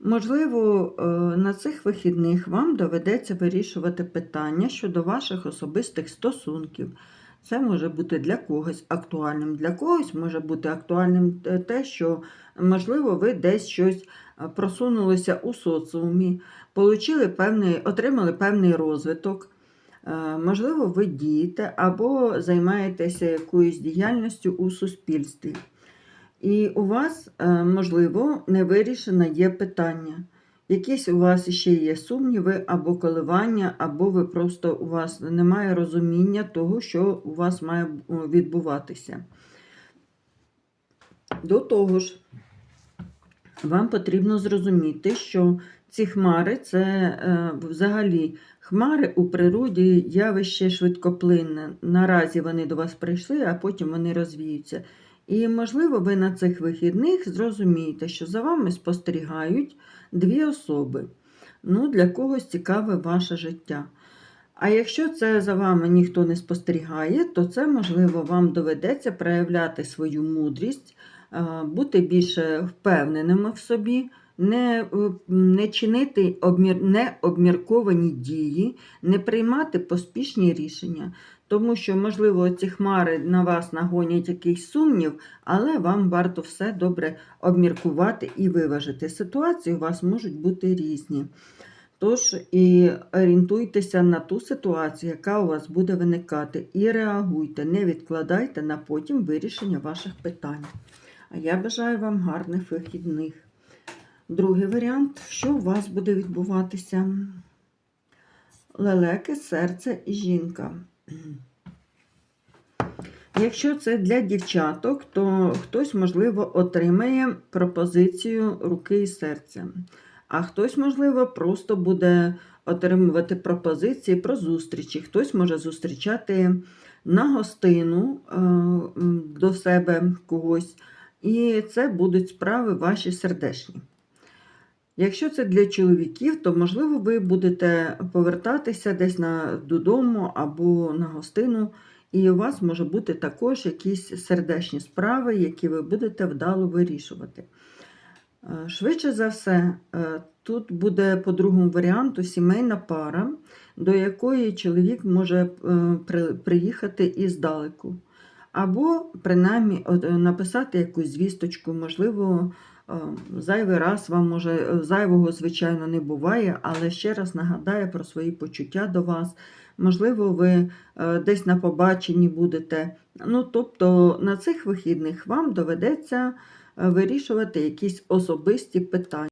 Можливо, е, на цих вихідних вам доведеться вирішувати питання щодо ваших особистих стосунків. Це може бути для когось актуальним, для когось може бути актуальним е, те, що, можливо, ви десь щось е, просунулися у соціумі, получили певний, отримали певний розвиток. Можливо, ви дієте або займаєтеся якоюсь діяльністю у суспільстві. І у вас, е, можливо, не вирішене є питання. Якісь у вас ще є сумніви або коливання, або ви просто у вас немає розуміння того, що у вас має відбуватися. До того ж, вам потрібно зрозуміти, що ці хмари це е, взагалі хмари у природі явище швидкоплинне. Наразі вони до вас прийшли, а потім вони розвіються. І, можливо, ви на цих вихідних зрозумієте, що за вами спостерігають дві особи. Ну, для когось цікаве ваше життя. А якщо це за вами ніхто не спостерігає, то це, можливо, вам доведеться проявляти свою мудрість, бути більше впевненими в собі, не, е, не чинити обмір, необмірковані дії, не приймати поспішні рішення. Тому що, можливо, ці хмари на вас нагонять якийсь сумнів, але вам варто все добре обміркувати і виважити. Ситуації у вас можуть бути різні. Тож і орієнтуйтеся на ту ситуацію, яка у вас буде виникати, і реагуйте, не відкладайте на потім вирішення ваших питань. А я бажаю вам гарних вихідних. Другий варіант, що у вас буде відбуватися? Лелеки, серце і жінка. Якщо це для дівчаток, то хтось, можливо, отримає пропозицію руки і серця. А хтось, можливо, просто буде отримувати пропозиції про зустрічі. Хтось може зустрічати на гостину е, до себе когось. І це будуть справи ваші сердечні. Якщо це для чоловіків, то можливо ви будете повертатися десь на, додому або на гостину, і у вас може бути також якісь сердечні справи, які ви будете вдало вирішувати. Е, Швидше за все, е, тут буде по другому варіанту сімейна пара, до якої чоловік може е, приїхати іздалеку. Або, принаймні, е, написати якусь звісточку, можливо, е, зайвий раз вам може е, зайвого, звичайно, не буває, але ще раз нагадає про свої почуття до вас. Можливо, ви десь на побаченні будете. Ну, тобто на цих вихідних вам доведеться вирішувати якісь особисті питання.